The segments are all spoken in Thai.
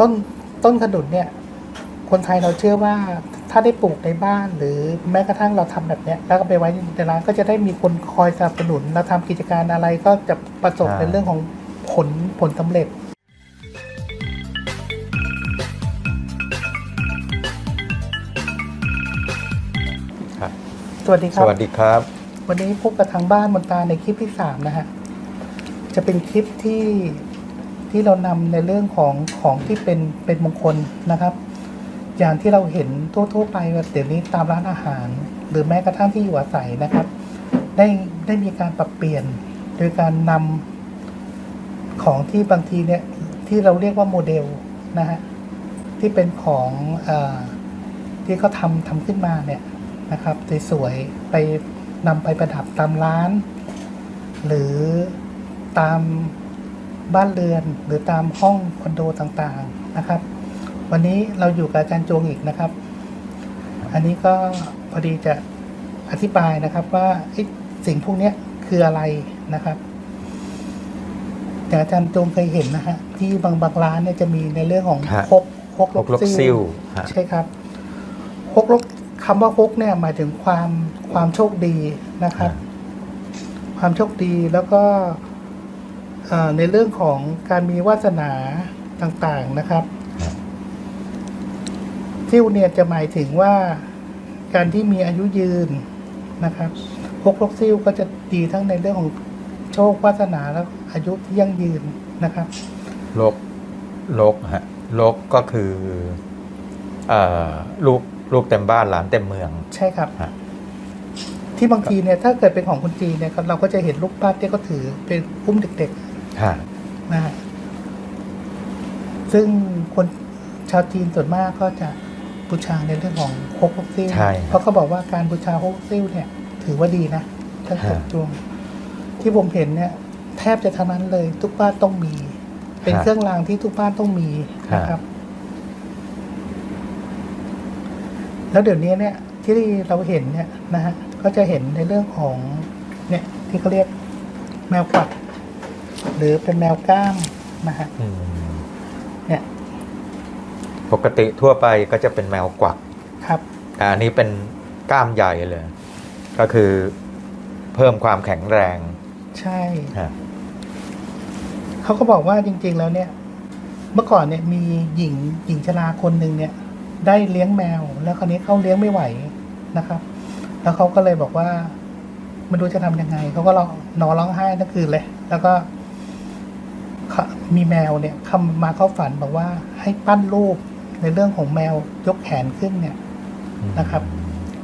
ต้นต้นขนุนเนี่ย คนไทยเราเชื่อว่าถ้าได้ปลูกในบ้านหรือแม้กระทั่งเราทำแบบเนี้ยแล้วก็ไปไว้ในร้านก็จะได้มีคนคอยสนับสนุนเราทำกิจการอะไรก็จะประสบอ่าในเรื่องของผลผลสำเร็จครับสวัสดีคสรับวัสดีครับ วันนี้พบกับทางบ้านบนตาในคลิปที่สามนะฮะ จะเป็นคลิปที่ ที่เรานำในเรื่องของของที่เป็นเป็นมงคลนะครับ อย่างที่เราเห็นทั่วๆไปว่าเดี๋ยวนี้ตามร้านอาหาร หรือแม้กระทั่งที่อยู่อาศัยนะครับ ได้ได้มีการปรับเปลี่ยน โดยการนำของที่บางทีเนี่ยที่เราเรียกว่าโมเดลนะฮะที่เป็นของอที่เขาทำทำขึ้นมาเนี่ยนะครับสวยๆไปนำไปประดับตามร้าน หรือตาม บ้านเรือน หรือตามห้องคอนโดต่างๆนะครับ วันนี้เราอยู่กับอาจารย์จวงอีกนะครับ อันนี้ก็พอดีจะอธิบายนะครับว่าไอ้สิ่งพวกเนี้ยคืออะไรนะครับอย่างอาจารย์จงเคยเห็นนะฮะที่บางบางร้านเนี่ยจะมีในเรื่องของฮะฮกฮกพกลกซิ่วฮะ ใช่ครับฮกลกคำว่าฮกเนี่ยหมายถึงความความโชคดีนะครับ ความโชคดีแล้วก็เอ่อ ในเรื่องของการมีวาสนาต่างๆนะครับครับซิ่วเนี่ยจะหมายถึงว่าการที่มีอายุยืนนะครับพกลกซิ่วก็จะดีทั้งในเรื่องของโชควาสนาแล้วอายุที่ยั่งยืนนะครับลกลกฮะลกก็คือเอ่อลูกลูกเต็มบ้านหลานเต็มเมือง ใช่ครับฮะที่บางทีเนี่ยถ้าเกิดเป็นของคนจีนเนี่ยเราก็จะเห็นลูกปั้นที่เขาถือเป็นอุ้มเด็กฮะๆ นะฮะซึ่งคนชาวจีนส่วนมากก็จะบูชาในเรื่องของฮกลกซิ่วใช่เพราะเขาบอกว่าการบูชาฮกลกซิ่วเนี่ย ถือว่าดีนะท่านฮะกดจวงที่ผมเห็นเนี่ย แทบจะทั้งนั้นเลย ทุกบ้านต้องมี เป็นเครื่องรางที่ทุกบ้านต้องมีนะครับ แล้วเดี๋ยวนี้เนี่ย ที่เราเห็นเนี่ยนะฮะก็จะเห็นในเรื่องของ เนี่ย ที่เขาเรียกแมวกวัก หรือเป็นแมวก้ามนะฮะอืมเนี่ยปกติทั่วไปก็จะเป็นแมวกวักครับ แต่อันนี้เป็นกล้ามใหญ่เลย ก็คือเพิ่มความแข็งแรงใช่ ฮะเขาก็บอกว่าจริง ๆ แล้วเนี่ย เมื่อก่อนเนี่ยมีหญิงหญิงชราคนหนึ่งเนี่ย ได้เลี้ยงแมว แล้วคราวนี้เขาเลี้ยงไม่ไหวนะครับ แล้วเขาก็เลยบอกว่าไม่รู้จะทำยังไงเขาก็ร้องนอนร้องไห้ทั้งคืนเลย แล้วก็เขา มีแมวเนี่ยเข้ามาเข้าฝันบอกว่าให้ปั้นรูปในเรื่องของแมวยกแขนขึ้นเนี่ยนะครับ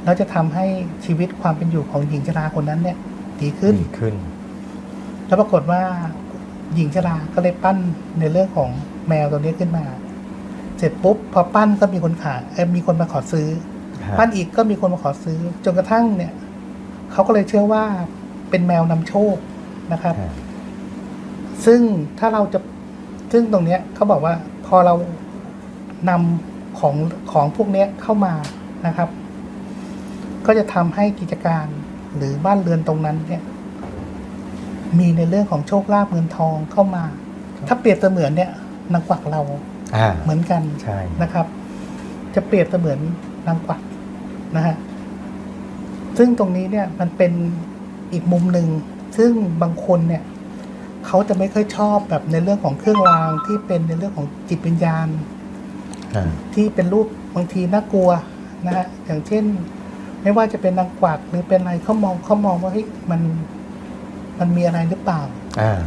แล้วจะทำให้ชีวิตความเป็นอยู่ของหญิงชราคนนั้นเนี่ย ดีขึ้นดีขึ้น แล้วปรากฏว่าหญิงชราก็เลยปั้นในเรื่องของแมวตัวนี้ขึ้นมา เสร็จปุ๊บพอปั้นก็มีคนขายเอ้ยมีคนมาขอซื้อฮะปั้นอีกก็มีคนมาขอซื้อ จนกระทั่งเนี่ยเขาก็เลยเชื่อว่าเป็นแมวนำโชคนะครับฮะ ซึ่งถ้าเราจะซึ่งตรงเนี้ยเขาบอกว่าพอเรานำของของพวกเนี้ยเข้ามานะครับ ก็จะทำให้กิจการหรือบ้านเรือนตรงนั้นเนี่ยมีในเรื่องของโชคลาภเงินทองเข้ามา ถ้าเปรียบเสมือนเนี่ยนางกวักเราอ่าเหมือนกันใช่นะครับ จะเปรียบเสมือนนางกวักนะฮะซึ่งตรงนี้เนี่ยมันเป็นอีกมุมหนึ่งซึ่งบางคนเนี่ย เขาจะไม่ค่อยชอบแบบในเรื่องของเครื่องรางที่เป็นในเรื่องของจิตวิญญาณฮะที่เป็นรูปบางทีน่ากลัวนะฮะอย่างเช่น ไม่ว่าจะเป็นนางกวักหรือเป็นอะไรเขามองเขามองว่าเฮ้ยมันมันมีอะไรหรือเปล่า อ่า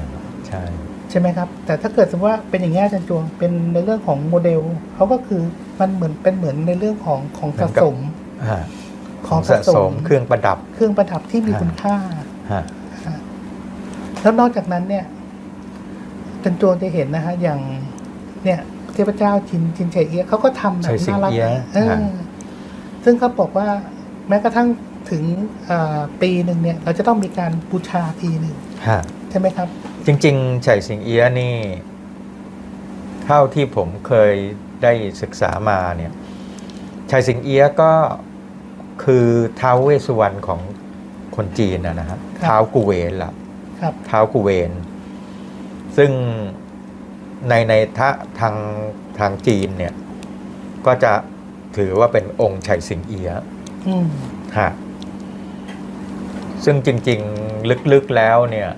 ใช่ใช่ไหมครับ แต่ถ้าเกิดสมมติว่าเป็นอย่างนี้ยอาจารย์จวงเป็นในเรื่องของโมเดลเขาก็คือมันเหมือนเป็นเหมือนในเรื่องของของสะสมอ่าของสะสม เครื่องประดับ เครื่องประดับที่มีฮะคุณค่าฮะ แล้วนอกจากนั้นเนี่ยอาจารย์จวงจะเห็นนะฮะอย่าง เนี่ยเทพเจ้าชินชินเฉยเอียะเขาก็ทำแบใช่บสิงน่ารักเอียะเออฮะซึ่งเขาบอกว่าแม้กระทั่งถึงอ่าปีหนึ่งเนี่ย เราจะต้องมีการบูชาทีหนึ่งฮะใช่ไหมครับ จริงๆไฉสิงเอียะนี่ เท่าที่ผมเคยได้ศึกษามาเนี่ยไฉสิงเอียะก็คือท้าวเวสสุวรรณของคนจีนนะนะฮะครับท้าวกุเวนล่ะ ครับท้าวกุเวน ซึ่งในในทะทางทางจีนเนี่ย ก็จะถือว่าเป็นองค์ไฉสิงเอียะอืมฮะซึ่งจริง ๆ ลึกๆแล้วเนี่ย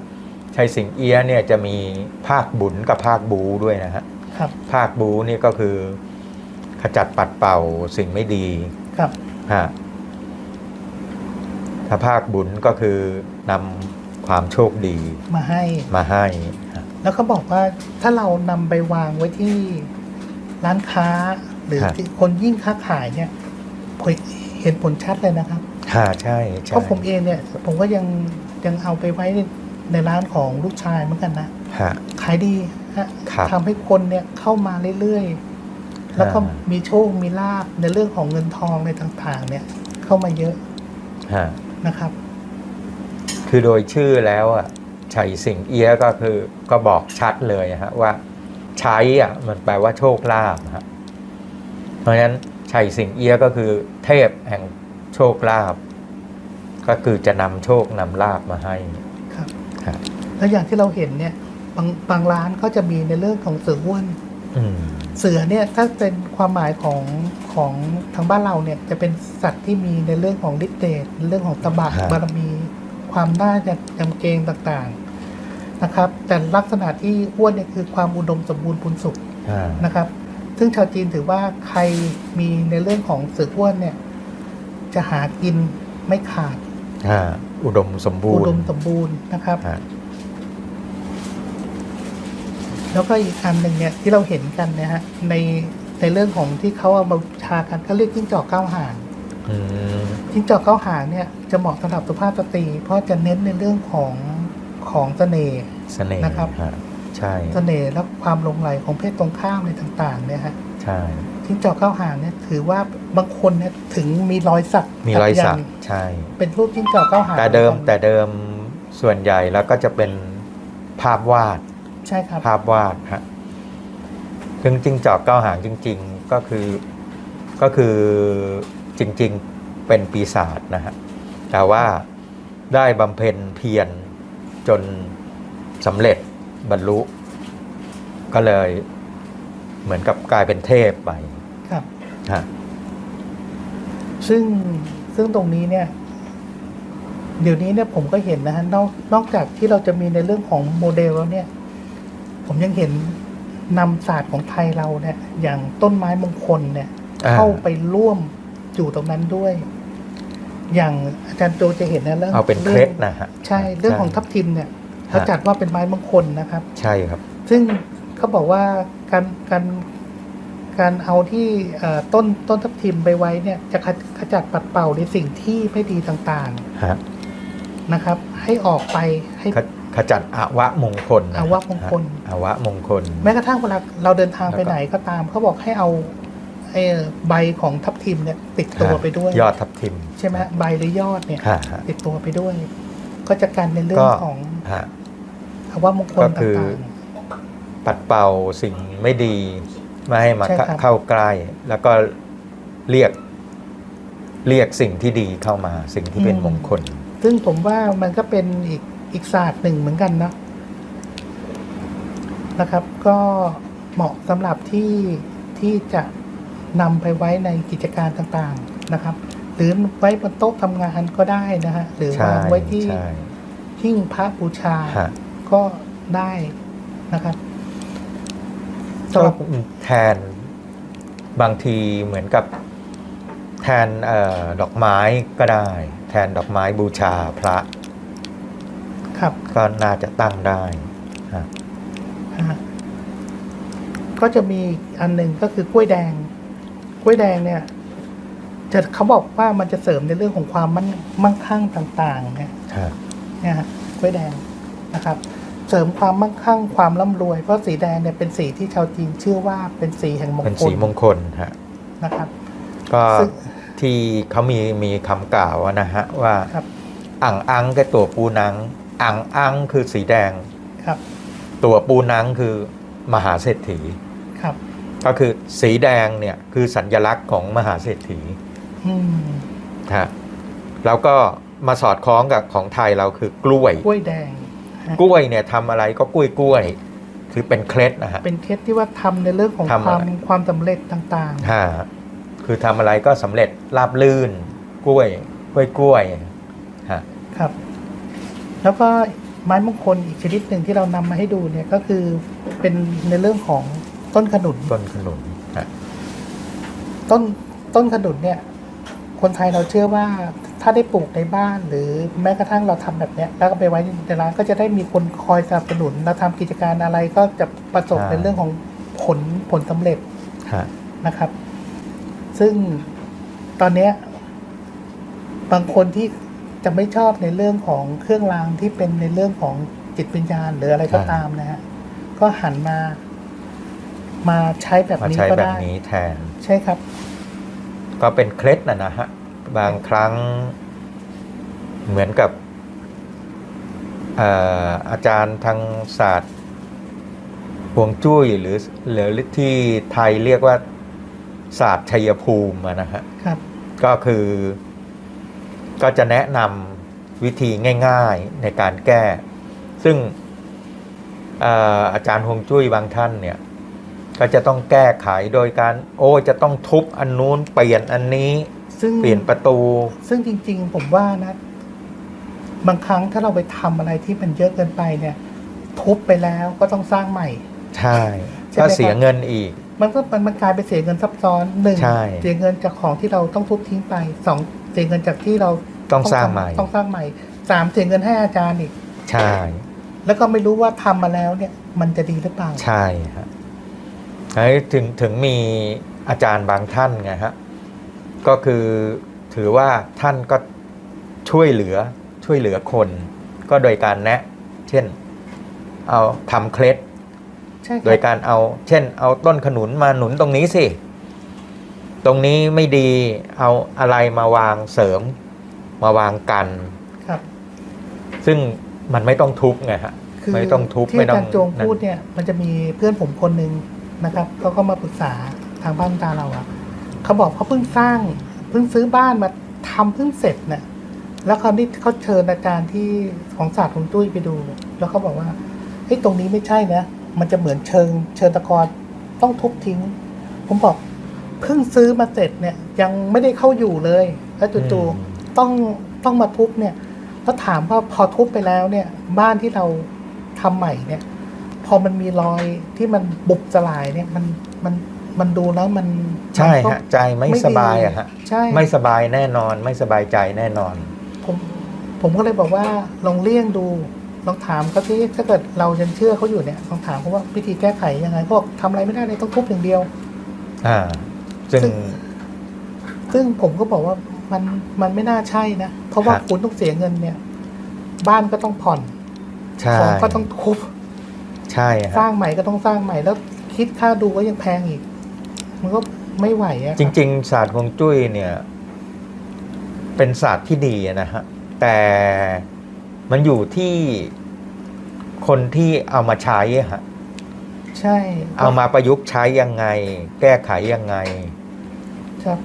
ไฉสิงเอียะเนี่ยจะมีภาคบุญกับภาคบูด้วยนะฮะครับ ภาคบูนี่ก็คือ ขจัดปัดเป่าสิ่งไม่ดีครับฮะถ้าภาคบุญก็คือนำ ความโชคดีมาให้ มาให้ฮะแล้วเขาบอกว่าถ้าเรานำไปวางไว้ที่ร้านค้า หรือที่คนยิ่งค้าขายเนี่ยผลเห็นผลชัดเลยนะครับฮะใช่ใช่เพราะผมเองเนี่ย ผมก็ยังยังเอาไปไว้ในในร้านของลูกชายเหมือนกันนะฮะขายดีฮะครับทำให้คนเนี่ยเข้ามาเรื่อยๆ แล้วก็อ่ามีโชคมีลาบในเรื่องของเงินทองในต่างๆ เนี่ย เข้ามาเยอะฮะนะครับ คือโดยชื่อแล้วอะชัยสิงเอียะก็คือก็บอกชัดเลยฮะว่าใช้อะมันแปลว่าโชคลาภฮะเพราะฉะนั้นชัยสิงเอียะก็คือเทพแห่งโชคลาภก็คือจะนำโชคนำลาภมาให้ครับฮะแล้วอย่างที่เราเห็นเนี่ยบางบางร้านก็จะมีในเรื่องของเสืออ้วนอืมเสือเนี่ยถ้าเป็นความหมายของของทางบ้านเราเนี่ยจะเป็นสัตว์ที่มีในเรื่องของฤทธิ์เดชในเรื่องของตบะฮะบารมี ความน่าจะจำเกรงต่างๆนะครับ แต่ลักษณะที่อ้วนเนี่ยคือความอุดมสมบูรณ์พูนสุขอ่านะครับ ซึ่งชาวจีนถือว่าใครมีในเรื่องของเสืออ้วนเนี่ย จะหากินไม่ขาดอ่าอุดมสมบูอุรดมณ์สมบูรณ์นะครับฮะแล้วก็อีกอันหนึ่งเนี่ยที่เราเห็นกันนะฮะในในเรื่องของที่เขาเอามาบูชากันเขาเรียกจิ้งจอกเก้าหางอืม จิ้งจอกเก้าหางเนี่ยจะเหมาะสำหรับสุภาพสตรี เพราะจะเน้นในเรื่องของของเสน่ห์เสน่ห์นะครับฮะใช่เสน่ห์และความหลงไหลของเพศตรงข้ามในต่างๆเนี่ยฮะใช่จิ้งจอกเก้าหางเนี่ยถือว่าบางคนเนี่ยถึงมีรอยสักมีรอยสักยันต์ใช่ เป็นรูปจิ้งจอกเก้าหางแต่เดิมแต่เดิมส่วนใหญ่แล้วก็จะเป็นภาพวาดใช่ครับภาพวาดฮะซึ่งจิ้งจอกเก้าหางจริง ๆ ก็คือก็คือ จริงๆเป็นปีศาจนะฮะแต่ว่าได้บำเพ็ญเพียรจนสำเร็จบรรลุ ก็เลยเหมือนกับกลายเป็นเทพไปครับฮะซึ่งซึ่งตรงนี้เนี่ย เดี๋ยวนี้เนี่ยผมก็เห็นนะฮะนอกนอกจากที่เราจะมีในเรื่องของโมเดลแล้วเนี่ย ผมยังเห็นนำศาสตร์ของไทยเราเนี่ย อย่างต้นไม้มงคลเนี่ยอ่าเข้าไปร่วม อยู่ตรงนั้นด้วย อย่างอาจารย์โจจะเห็นนะเรื่องเอาเป็นเครื่ล็องดนะฮะใช่เรื่องของทับทิมเนี่ยเขาจัดว่าเป็นไม้มงคลนะครับ ใช่ครับ ซึ่งเขาบอกว่าการการการเอาที่เอ่อต้นต้นทับทิมไปไว้เนี่ย จะขขจัดปัดเป่าในสิ่งที่ไม่ดีต่างฮะๆนะครับ ให้ออกไปให้ขขจัดอวะมงคลนะอวะมงคลอวะมงคล แม้กระทั่งเวลาเราเดินทางไปแล้วก็ไหนก็ตามเขาบอกให้เอา ไอ้ใบของทับทิมเนี่ยติดตัวไปด้วย ยอดทับทิม ใช่ไหมใบหรือยอดเนี่ย ฮะฮะติดตัวไปด้วย ก็จะกันในเรื่อก็งของฮะอวะมงคลก็คือต่าง ปัดเป่าสิ่งไม่ดีไม่ให้มาใช่ครับ เข้าใกล้ แล้วก็เรียกเรียกสิ่งที่ดีเข้ามา สิ่งที่เป็นมงคล ๆ ซึ่งผมว่ามันก็เป็นอีกอีกศาสตร์หนึ่งเหมือนกันนะนะครับ ก็เหมาะสำหรับที่ที่จะ นำไปไว้ในกิจการต่างๆนะครับ หรือไว้บนโต๊ะทำงานก็ได้นะฮะหรือใช่วางไว้ที่ใช่หิ้งพระบูชาฮะ ก็ได้นะครับก็สำหรับแทนบางทีเหมือนกับแทนเออดอกไม้ก็ได้ แทนดอกไม้บูชาพระครับก็น่าจะตั้งได้ฮะ ฮะก็จะมีอีกอันหนึ่งก็คือกล้วยแดงก ล้วยแดงเนี่ยจะเขาบอกว่ามันจะเสริมในเรื่องของความมั่นมั่งคั่งต่างๆเนี่ยฮะเนี่ยฮะกล้วยแดงนะครับ เสริมความมั่งคั่งความร่ำรวย เพราะสีแดงเนี่ยเป็นสีที่ชาวจีนเชื่อว่าเป็นสีแห่งมงเป็นคลสีมงคลฮะนะครับ ก็ซึ่งที่เขามีมีคำกล่าวอะนะฮะว่าครับอ่างอังกับตัวปูนังอ่างอังคือสีแดงครับ ตัวปูนังคือมหาเศรษฐีครับ ก็คือสีแดงเนี่ยคือสัญลักษณ์ของมหาเศรษฐีอืมฮะแล้วก็มาสอดคล้องกับของไทยเราคือกล้วย กล้วยแดงฮะกล้วยเนี่ยทำอะไรก็กล้วยกล้วยคือเป็นเคล็ดนะฮะเป็นเคสที่ว่าทำในเรื่องของทำคอะไรวามความสำเร็จต่างฮะคือทำอะไรก็สำเร็จราบลื่น กล้วย กล้วยกล้วยฮะๆครับ แล้วก็ไม้มงคลอีกชนิดหนึ่งที่เรานำมาให้ดูเนี่ยก็คือเป็นในเรื่องของ ต้นขนุนต้นขนุนฮะต้นต้นขนุนเนี่ย คนไทยเราเชื่อว่าถ้าได้ปลูกในบ้านหรือแม้กระทั่งเราทำแบบเนี้ยแล้วก็ไปไว้ในร้านก็จะได้มีคนคอยสนับสนุนเราทำกิจการอะไรก็จะประสบในเรื่องของผลผลสำเร็จฮะนะครับ ซึ่งตอนเนี้ยบางคนที่จะไม่ชอบในเรื่องของเครื่องรางที่เป็นในเรื่องของจิตวิญญาณหรืออะไรก็ตามนะฮะก็หันมา มาใช้แบบมานี้ใช้ก็แบบได้นี้แทน ใช่ครับ ก็เป็นเคล็ดนะนะฮะ บางครั้งเหมือนกับเอ่ออาจารย์ทางศาสตร์ฮวงจุ้ยหรือหรือที่ไทยเรียกว่าศาสตร์ชัยภูมิอะนะฮะ ครับ ก็คือก็จะแนะนำวิธีง่าย ๆในการแก้ ซึ่งเอ่ออาจารย์ฮวงจุ้ยบางท่านเนี่ย ก็จะต้องแก้ไขโดยการโอ้ยจะต้องทุบอันนู้นเปลี่ยนอันนี้ ซึ่งเปลี่ยนประตู ซึ่งจริง ๆ ผมว่านะ บางครั้งถ้าเราไปทำอะไรที่มันเยอะเกินไปเนี่ย ทุบไปแล้วก็ต้องสร้างใหม่ ใช่ใช่ไหมก็เสียเงินอีก มันก็มันมันกลายเป็นเสียเงินซับซ้อนหนึ่งใช่เสียเงินจากของที่เราต้องทุบทิ้งไปสองเสียเงินจากที่เราต้องสร้างทำใหม่ ต้องสร้างใหม่สามเสียเงินให้อาจารย์อีก ใช่ แล้วก็ไม่รู้ว่าทำมาแล้วเนี่ย มันจะดีหรือเปล่า ใช่ฮะ ไอ้ถึงถึงมีอาจารย์บางท่านไงฮะก็คือถือว่าท่านก็ช่วยเหลือช่วยเหลือคน ก็โดยการแนะ เช่น เอาทำเคล็ดใช่คโดรัยการเอาเช่น เอาต้นขนุนมาหนุนตรงนี้สิ ตรงนี้ไม่ดีเอาอะไรมาวางเสริม มาวางกันครับ ซึ่งมันไม่ต้องทุบไงฮะคือไม่ต้องทุบที่ไม่อาต้อจางรย์โจงพูดเนี่ย มันจะมีเพื่อนผมคนหนึ่ง นะครับเขาก็มาปรึกษาทางบ้านตาเราอะเขาบอกเขาเพิ่งสร้างเพิ่งซื้อบ้านมาทำเพิ่งเสร็จเนี่ยแล้วเขานี่เขาเชิญอาจารย์ที่ของศาสตร์ของตุ้ยไปดู แล้วเขาบอกว่าเฮ้ยตรงนี้ไม่ใช่นะ มันจะเหมือนเชิงเชิงตะกอนต้องทุบทิ้ง ผมบอกเพิ่งซื้อมาเสร็จเนี่ยยังไม่ได้เข้าอยู่เลย แล้วจู่อืมๆต้องต้องมาทุบเนี่ยแล้วถามว่าพอทุบไปแล้วเนี่ย บ้านที่เราทำใหม่เนี่ย พอมันมีรอยที่มันบุบสลายเนี่ยมันมันมันดูแล้วมันใช่มันก็ฮะใจไม่สบายอะฮะใช่ไม่สบายแน่นอน ไม่สบายใจแน่นอน ผมผมก็เลยบอกว่าลองเลี่ยงดูลองถามเขาที่ถ้าเกิดเรายังเชื่อเขาอยู่เนี่ยลองถามเขาว่าวิธีแก้ไขยังไงเขาบอกทำอะไรไม่ได้เลยต้องทุบอย่างเดียว อ่าซึ่งซึ่งซึ่งผมก็บอกว่ามันมันไม่น่าใช่นะ เพราะว่าครับคุณต้องเสียเงินเนี่ย บ้านก็ต้องผ่อนใช่ของก็ต้องทุบ ใช่สร้าฮะงใหม่ก็ต้องสร้างใหม่แล้วคิดค่าดูก็ยังแพงอีก มันก็ไม่ไหวอะจริง ๆ ศาสตร์ฮวงจุ้ยเนี่ย เป็นศาสตร์ที่ดีนะฮะ แต่มันอยู่ที่คนที่เอามาใช้อะฮะใช่ เอามาประยุกต์ใช้ยังไง แก้ไขยังไง ครับ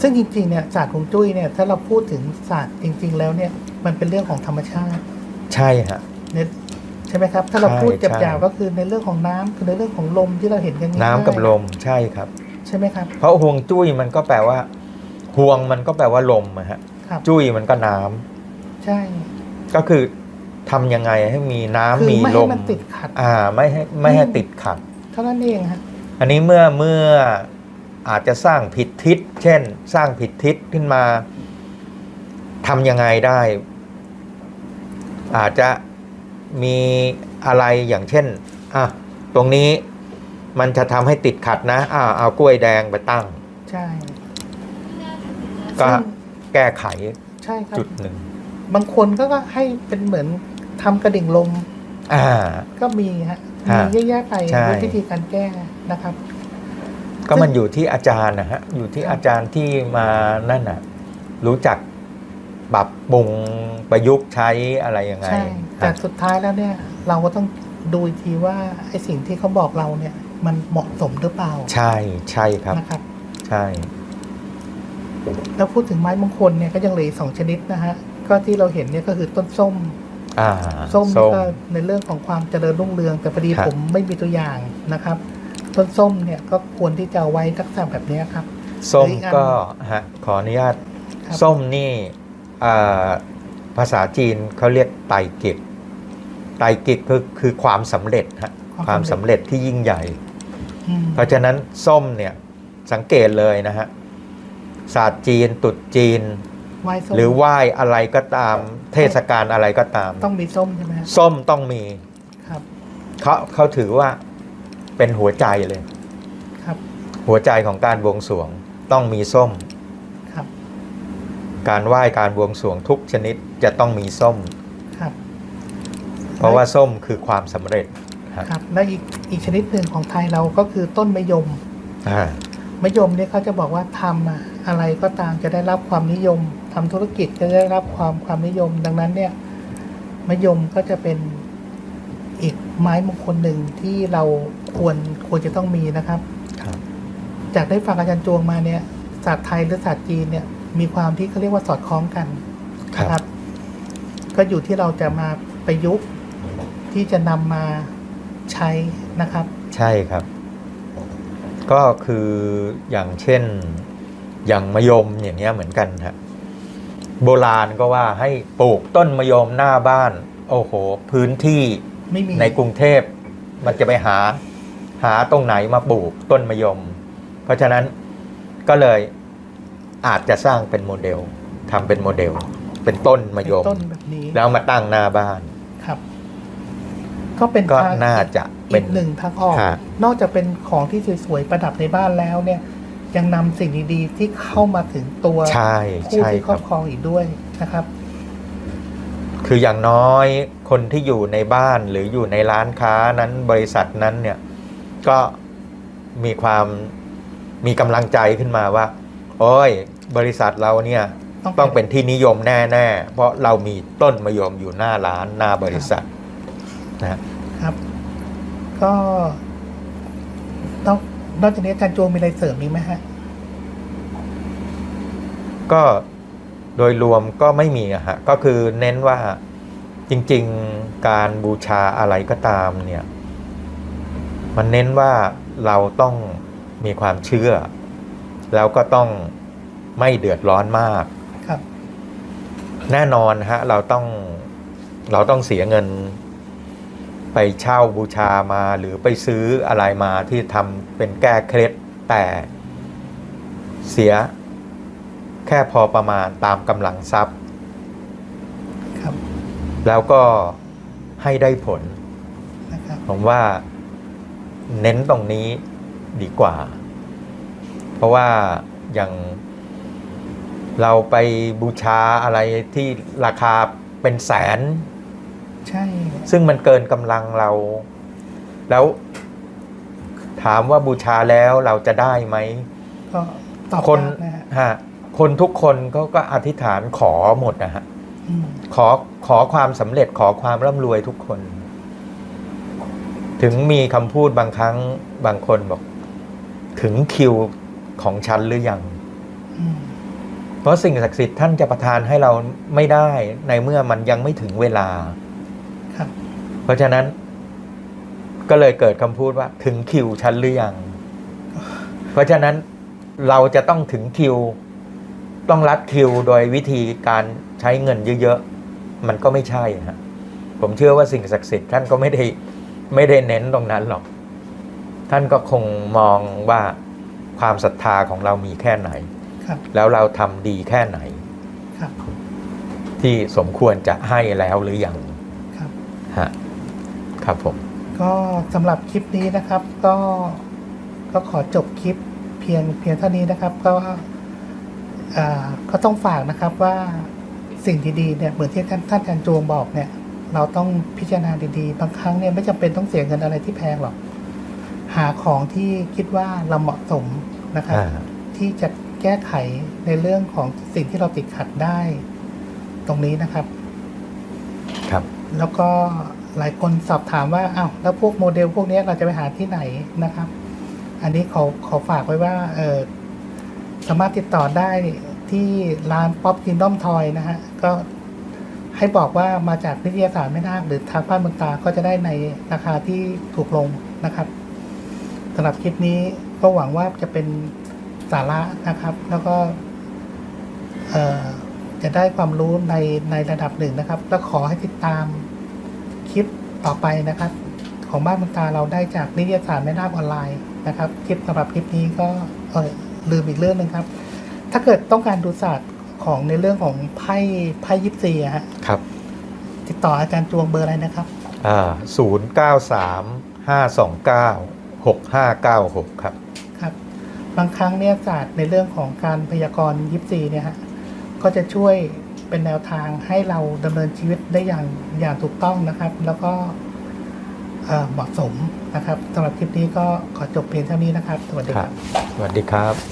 ซึ่งจริงๆเนี่ยศาสตร์ของจุ้ยเนี่ย ถ้าเราพูดถึงศาสตร์จริง ๆ แล้วเนี่ย มันเป็นเรื่องของธรรมชาติ ใช่ฮะเนี่ย ใช่ไหมครับ ถ้าเราใช่พูดใช่หยาบๆก็คือในเรื่องของน้ำคือในเรื่องของลมที่เราเห็นกันง่ายๆน้ำกับลมใช่ครับ ใช่ไหมครับ เพราะห่วงจุ้ยมันก็แปลว่าห่วงมันก็แปลว่าลมอะฮะครับจุ้ยมันก็น้ำใช่ ก็คือทำยังไงให้มีน้ำคือมีไม่ลให้มมันติดขัด อ่า ไม่ให้ไม่ให้อืมติดขัดเท่านั้นเองฮะอันนี้เมื่อเมื่ออาจจะสร้างผิดทิศ เช่น สร้างผิดทิศขึ้นมาทำยังไงได้ อาจจะ มีอะไรอย่างเช่นอะตรงนี้มันจะทำให้ติดขัดนะอ่าเอากล้วยแดงไปตั้ง ใช่ ก็ซึ่งแก้ไขใช่ครับ จุดหนึ่ง บางคนก็ก็ให้เป็นเหมือนทำกระดิ่งลม อ่า ก็มีฮะฮะมีเยอะแยะไปใช่ ด้วยวิธีการแก้นะครับ ก็มันอยู่ที่อาจารย์นะฮะ อยู่ที่ครับอาจารย์ที่มานั่นน่ะ รู้จักปรับปรุงประยุกต์ใช้อะไรยังไง ใช่ แต่ฮะสุดท้ายแล้วเนี่ยเราก็ต้องดูอีกทีว่าไอ้สิ่งที่เขาบอกเราเนี่ย มันเหมาะสมหรือเปล่า ใช่ใช่ครับ นะครับ ใช่ แล้วพูดถึงไม้มงคลเนี่ยก็ยังเหลืออกสองชนิดนะฮะ ก็ที่เราเห็นเนี่ยก็คือต้นส้ม อ่าส้มนี่ก็ในเรื่องของความเจริญรุ่งเรือง แต่พอดีครับผมไม่มีตัวอย่างนะครับ ต้นส้มเนี่ยก็ควรที่จะเอาไว้ทักษะแบบเนี้ยครับ ส้มหรืออีกอันก็ฮะขออนุญาต ครับ ส้มนี่อ่า ภาษาจีนเขาเรียกไตรกิจไตรกิจคือคือความสำเร็จฮะความสำเร็จที่ยิ่งใหญ่อืมเพราะฉะนั้นส้มเนี่ยสังเกตเลยนะฮะศาสตร์จีนตรุษจีนไหว้ส้มหรือไหว้อะไรก็ตามเทศกาลอะไรก็ตาม ต้องมีส้มใช่ไหมฮะส้มต้องมีครับเขาเขาถือว่าเป็นหัวใจเลย ครับ หัวใจของการบวงสรวงต้องมีส้มครับ การไหว้การบวงสรวงทุกชนิดจะต้องมีส้ม ครับ เพราะว่าส้มคือความสำเร็จฮะครับ และอีกอีกชนิดหนึ่งของไทยเราก็คือต้นมะยมอ่ามะยมเนี่ยเขาจะบอกว่าทำอะอะไรก็ตามจะได้รับความนิยมทำธุรกิจจะได้รับความความนิยม ดังนั้นเนี่ยมะยมก็จะเป็นอีกไม้มงคลหนึ่งที่เราควรควรจะต้องมีนะครับ ครับ จากได้ฟังอาจารย์จวงมาเนี่ยศาสตร์ไทยหรือศาสตร์จีนเนี่ย มีความที่เขาเรียกว่าสอดคล้องกันครันะครับบก็อยู่ที่เราจะมาประยุกต์ที่จะนำมาใช้นะครับ ใช่ครับ ก็คืออย่างเช่นอย่างมะยมอย่างเงี้ยเหมือนกันฮะโบราณก็ว่าให้ปลูกต้นมะยมหน้าบ้าน โอ้โห พื้นที่ไม่มีในกรุงเทพมันจะไปหาหาตรงไหนมาปลูกต้นมะยม เพราะฉะนั้นก็เลย อาจจะสร้างเป็นโมเดลทำเป็นโมเดล เป็นต้นมะยม ต้นแบบนี้แล้วมาตั้งหน้าบ้าน ครับ ก็เป็นก็ทางน่าจะเป็อีน กหนึ่งทางออกฮะนอกจากเป็นของที่สวยๆประดับในบ้านแล้วเนี่ย ยังนำสิ่งดีๆที่เข้ามาถึงตัวใช่ผู้ใช่ที่คครรัอบบ ครองอีกด้วยนะครับ คืออย่างน้อยคนที่อยู่ในบ้านหรืออยู่ในร้านค้านั้นบริษัทนั้นเนี่ยก็มีความมีกำลังใจขึ้นมาว่า โอ้ย บริษัทเราเนี่ยต้องต้องเป็นที่นิยมแน่ๆ เพราะเรามีต้นมะยมอยู่หน้าร้านหน้าบริษัทนะฮะครับ ก็นอกนอกจากนี้อาจารย์จวงมีอะไรเสริมอีกไหมฮะก็โดยรวมก็ไม่มีอะฮะก็คือเน้นว่าจริง ๆการบูชาอะไรก็ตามเนี่ย มันเน้นว่าเราต้องมีความเชื่อ แล้วก็ต้อง ไม่เดือดร้อนมาก ครับ แน่นอนฮะ เราต้องเราต้องเสียเงิน ไปเช่าบูชามาหรือไปซื้ออะไรมาที่ทำเป็นแก้เคล็ดแต่เสียแค่พอประมาณตามกำลังทรัพย์ครับ แล้วก็ให้ได้ผลนะครับผมว่าเน้นตรงนี้ดีกว่า เพราะว่าอย่าง เราไปบูชาอะไรที่ราคาเป็นแสน ใช่ ซึ่งมันเกินกำลังเรา แล้วถามว่าบูชาแล้วเราจะได้ไหมก็ตอบคนยากนะฮะฮะคนทุกคนเขาก็อธิษฐานขอหมดนะฮะอืมขอขอความสำเร็จขอความร่ำรวยทุกคน ถึงมีคำพูดบางครั้งบางคนบอก ถึงคิวของฉันหรือยังอืม เพราะสิ่งศักดิ์สิทธิ์ท่านจะประทานให้เราไม่ได้ในเมื่อมันยังไม่ถึงเวลา ครับ เพราะฉะนั้น ก็เลยเกิดคำพูดว่า ถึงคิวฉันหรือยัง เพราะฉะนั้นเราจะต้องถึงคิว ต้องรัดคิวโดยวิธีการใช้เงินเยอะๆ มันก็ไม่ใช่ฮะผมเชื่อว่าสิ่งศักดิ์สิทธิ์ท่านก็ไม่ได้ไม่ได้เน้นตรงนั้นหรอก ท่านก็คงมองว่าความศรัทธาของเรามีแค่ไหนครับ แล้วเราทำดีแค่ไหนครับที่สมควรจะให้แล้วหรือยังครับฮะครับผม ก็สำหรับคลิปนี้นะครับ ก็ก็ขอจบคลิปเพียงเพียงเท่านี้นะครับ ก็อ่าก็ต้องฝากนะครับว่าสิ่งดีๆเนี่ยเหมือนที่ท่านท่านอาจารย์จวงบอกเนี่ย เราต้องพิจารณาดีๆ บางครั้งเนี่ยไม่จำเป็นต้องเสียเงินอะไรที่แพงหรอก หาของที่คิดว่าเราเหมาะสมนะครับอ่าที่จะแก้ไขในเรื่องของสิ่งที่เราติดขัดได้ ตรงนี้นะครับ ครับ แล้วก็หลายคนสอบถามว่าอ้าวแล้วพวกโมเดลพวกเนี้ยเราจะไปหาที่ไหนนะครับ อันนี้ขอขอฝากไว้ว่าเออสามารถติดต่อได้ที่ร้านป๊อป k ินดอมทอยนะฮะก็ให้บอกว่ามาจากวิทยาศาสตร์แม่นาคหรือทางบ้านเมืองตาก็จะได้ในราคาที่ถูกลงนะครับสำหรับคลิปนี้ก็หวังว่าจะเป็น สาระนะครับ แล้วก็เอ่อจะได้ความรู้ในในระดับหนึ่งนะครับ แล้วขอให้ติดตามคลิปต่อไปนะครับ ของบ้านเมืองตาเราได้จากนิตยสารแม่นาคออนไลน์นะครับ คลิปสำหรับคลิปนี้ก็เออลืมอีกเรื่องหนึ่งครับ ถ้าเกิดต้องการดูศาสตร์ของในเรื่องของไพ่ไพ่ยิปซีอะฮะครับ ติดต่ออาจารย์จวงเบอร์อะไรนะครับอ่าศูนย์เก้าสามห้าสองเก้าหกห้าเก้าหกครับครั บางครั้งเนี่ยศาสตร์ในเรื่องของการพยากรณ์ยิปซีเนี่ยฮะก็จะช่วยเป็นแนวทางให้เราดำเนินชีวิตได้อย่างอย่างถูกต้องนะครับ แล้วก็เหมาะสมนะครับสำหรับคลิปนี้ก็ขอจบเพียงเท่านี้นะครับ สวัสดีครับ สวัสดีครับ